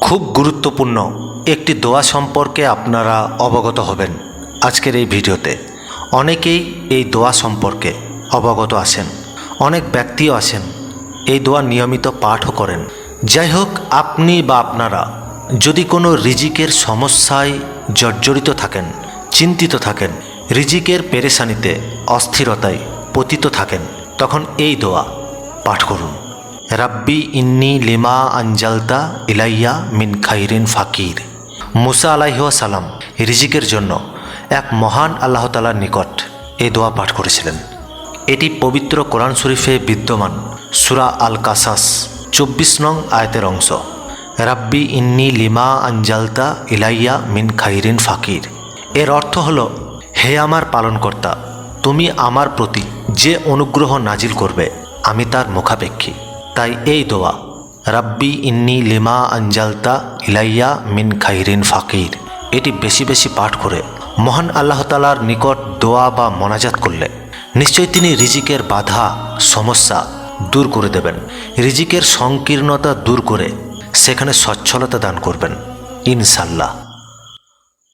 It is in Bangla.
খুব গুরুত্বপূর্ণ একটি দোয়া সম্পর্কে আপনারা অবগত হবেন আজকের এই ভিডিওতে। অনেকেই এই দোয়া সম্পর্কে অবগত আছেন, অনেক ব্যক্তিও আছেন, এই দোয়া নিয়মিত পাঠও করেন। যাই হোক, আপনি বা আপনারা যদি কোনো রিজিকের সমস্যায় জর্জরিত থাকেন, চিন্তিত থাকেন, রিজিকের পেরেশানিতে অস্থিরতায় পতিত থাকেন, তখন এই দোয়া পাঠ করুন। রাব্বি ইন্নি লিমা আঞ্জালতা ইলাইয়া মিন খাইরিন ফাকির। মুসা আলাইহাসালাম রিজিকের জন্য এক মহান আল্লাহ তালার নিকট এ দোয়া পাঠ করেছিলেন। এটি পবিত্র কোরআন শরীফে বিদ্যমান সুরা আল কাসাস চব্বিশ নং আয়তের অংশ। রাব্বি ইন্নি লিমা আঞ্জালতা ইলাইয়া মিন খাইরিন ফাকির। এর অর্থ হল, হে আমার পালনকর্তা, তুমি আমার প্রতি যে অনুগ্রহ নাজিল করবে, আমি তার মুখাপেক্ষী। তাই এই দোয়া, রাব্বি ইন্নি লিমা আঞ্জালতা ইলাইয়া মিন খাইরিন ফাকির। এটি বেশি বেশি পাঠ করে মহান আল্লাহ তালার নিকট দোয়া বা মনাজাত করলে নিশ্চয়ই তিনি রিজিকের বাধা, সমস্যা দূর করে দেবেন। রিজিকের সংকীর্ণতা দূর করে সেখানে সচ্ছলতা দান করবেন। ইনশাল্লাহ